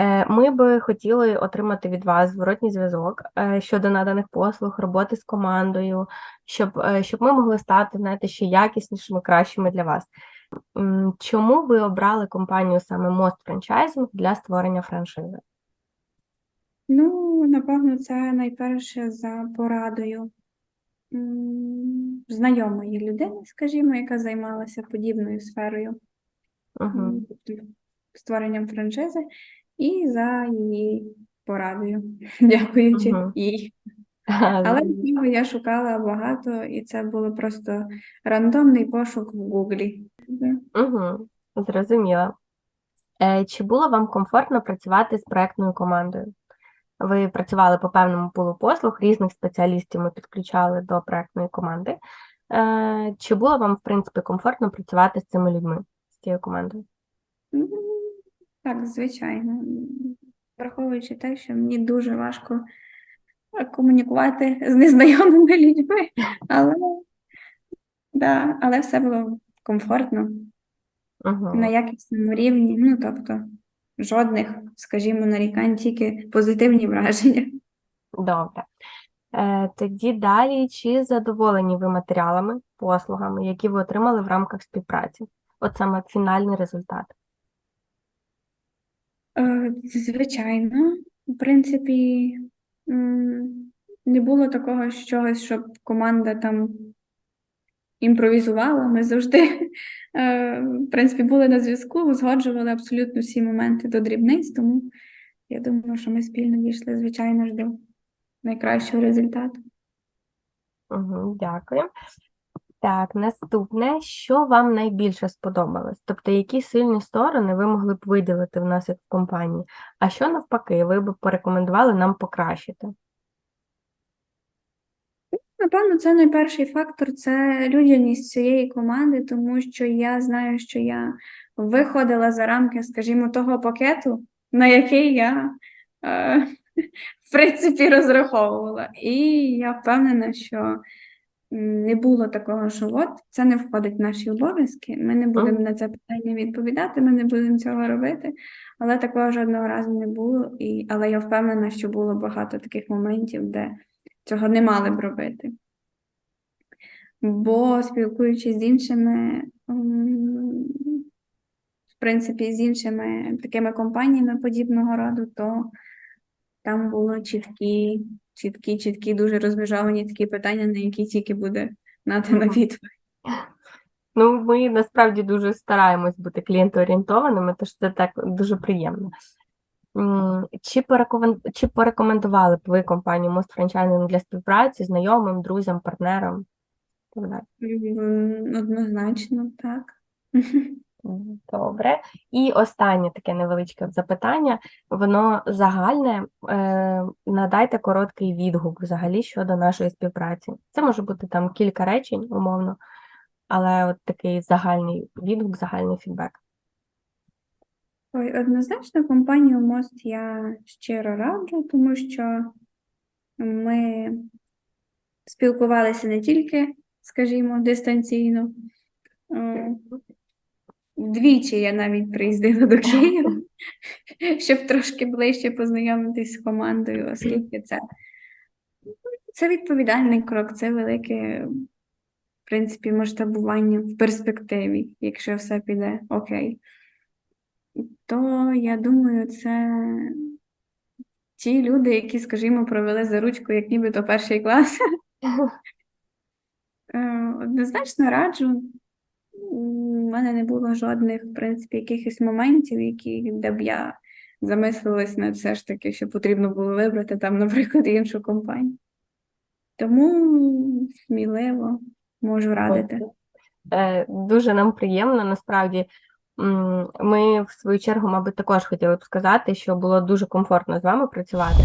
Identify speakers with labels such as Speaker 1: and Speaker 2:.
Speaker 1: Е, Ми би хотіли отримати від вас зворотній зв'язок е, щодо наданих послуг, роботи з командою, щоб, е, щоб ми могли стати, знаєте, ще якіснішими, кращими для вас. Чому ви обрали компанію саме Most Franchising для створення франшизи?
Speaker 2: Ну, напевно, це найперше за порадою знайомої людини, скажімо, яка займалася подібною сферою
Speaker 1: Угу.
Speaker 2: створенням франшизи, і за її порадою, дякуючи
Speaker 1: Мгм.
Speaker 2: їй. Але можливо, я шукала багато, і це було просто рандомний пошук в Гуглі.
Speaker 1: Угу. Зрозуміла. Е, Чи було вам комфортно працювати з проектною командою? Ви працювали по певному пулу послуг, різних спеціалістів ми підключали до проектної команди. Е, Чи було вам, в принципі, комфортно працювати з цими людьми, з цією командою?
Speaker 2: Так, звичайно. Враховуючи те, що мені дуже важко е, комунікувати з незнайомими людьми, але, да, але все було комфортно,
Speaker 1: Угу.
Speaker 2: на якісному рівні. Ну, тобто, жодних, скажімо, нарікань, тільки позитивні враження.
Speaker 1: Добре. Е, Тоді далі, чи задоволені ви матеріалами, послугами, які ви отримали в рамках співпраці? От саме фінальний результат.
Speaker 2: Е, Звичайно, в принципі, не було такого чогось, щоб команда там імпровізувала. Ми завжди, е, в принципі, були на зв'язку, узгоджували абсолютно всі моменти до дрібниць, тому я думаю, що ми спільно дійшли, звичайно ж, до найкращого результату.
Speaker 1: Угу, дякую. Так, наступне, що вам найбільше сподобалось? Тобто, які сильні сторони ви могли б виділити в нас як в компанії, а що навпаки, ви б порекомендували нам покращити?
Speaker 2: Напевно, це найперший фактор це людяність цієї команди, тому що я знаю, що я виходила за рамки, скажімо, того пакету, на який я, е, в принципі, розраховувала. І я впевнена, що не було такого, що от це не входить в наші обов'язки. Ми не будемо на це питання відповідати, ми не будемо цього робити. Але такого жодного разу не було. І, але я впевнена, що було багато таких моментів, де цього не мали б робити. Бо спілкуючись з іншими, в принципі, з іншими такими компаніями подібного роду, то там було чіткі, чіткі, чіткі, дуже розмежовані такі питання, на які тільки буде надана
Speaker 1: Мгм.
Speaker 2: відповідь.
Speaker 1: Ну, ми насправді дуже стараємось бути клієнтоорієнтованими, тож це так дуже приємно. Чи порекомен... чи порекомендували б ви компанію Most Franchising для співпраці знайомим, друзям, партнерам?
Speaker 2: Однозначно, так.
Speaker 1: Добре. І останнє таке невеличке запитання, воно загальне. Е, надайте короткий відгук взагалі щодо нашої співпраці. Це може бути там кілька речень, умовно, але от такий загальний відгук, загальний фідбек.
Speaker 2: Ой, однозначно, компанію Мост я щиро раджу, тому що ми спілкувалися не тільки, скажімо, дистанційно. Двічі я навіть приїздила до Києва, щоб трошки ближче познайомитись з командою, оскільки це, це відповідальний крок, це велике, в принципі, масштабування в перспективі, якщо все піде окей. То я думаю, це ті люди, які, скажімо, провели за ручку, як нібито перший клас. Е, Однозначно раджу. У мене не було жодних, в принципі, якихось моментів, які, де б я замислилась над все ж таки, що потрібно було вибрати там, наприклад, іншу компанію. Тому сміливо можу радити.
Speaker 1: Е, Дуже нам приємно, насправді. Ми, в свою чергу, мабуть, також хотіли б сказати, що було дуже комфортно з вами працювати.